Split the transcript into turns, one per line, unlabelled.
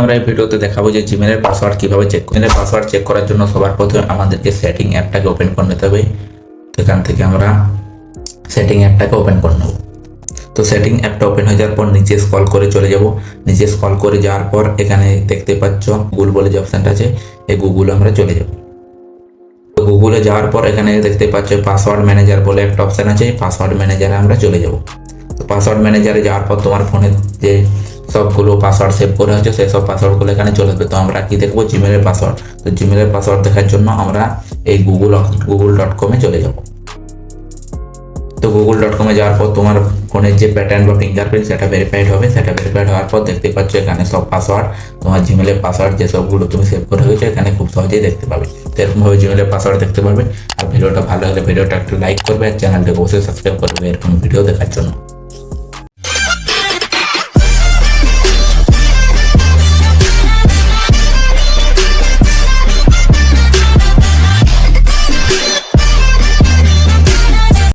আমরা এই ভিডিওতে দেখাবো যে জিমেলের পাসওয়ার্ড কীভাবে চেক জিমেলের পাসওয়ার্ড চেক করার জন্য সবার প্রথমে আমাদেরকে সেটিং অ্যাপটাকে ওপেন করে নিতে হবে। তো এখান থেকে আমরা সেটিং অ্যাপটাকে ওপেন করে নেব। তো সেটিং অ্যাপটা ওপেন হয়ে যাওয়ার পর নিচে স্ক্রল করে চলে যাব। নিচে স্ক্রল করে যাওয়ার পর এখানে দেখতে পাচ্ছ গুগল বলে যে অপশানটা আছে, এই গুগলে আমরা চলে যাব। তো গুগলে যাওয়ার পর এখানে দেখতে পাচ্ছ পাসওয়ার্ড ম্যানেজার বলে একটা অপশান আছে পাসওয়ার্ড ম্যানেজারে আমরা চলে যাব। তো পাসওয়ার্ড ম্যানেজারে যাওয়ার পর তোমার ফোনে যে সবগুলো পাসওয়ার্ড সেভ করে হচ্ছে সেই সব পাসওয়ার্ডগুলো এখানে চলে আসবে। তো আমরা কি দেখব? জিমেলের পাসওয়ার্ড তো জিমেলের পাসওয়ার্ড দেখার জন্য আমরা এই গুগল গুগল ডট কমে চলে যাব। তো গুগল ডট কমে যাওয়ার পর তোমার ফোনের যে প্যাটার্ন বা ফিঙ্গারপ্রিন্ট সেটা ভেরিফাইড হবে। সেটা ভেরিফাইড হওয়ার পর দেখতে পাচ্ছ এখানে সব পাসওয়ার্ড তোমার জিমেলের পাসওয়ার্ড যে সবগুলো তুমি সেভ করে হয়েছে এখানে খুব সহজেই দেখতে পাবে। তো এরকমভাবে জিমেলের পাসওয়ার্ড দেখতে পারবে। আর ভিডিওটা ভালো হলে ভিডিওটা একটু লাইক করবে আর চ্যানেলটাকে অবশ্যই সাবস্ক্রাইব করবে এরকম ভিডিও দেখার জন্য।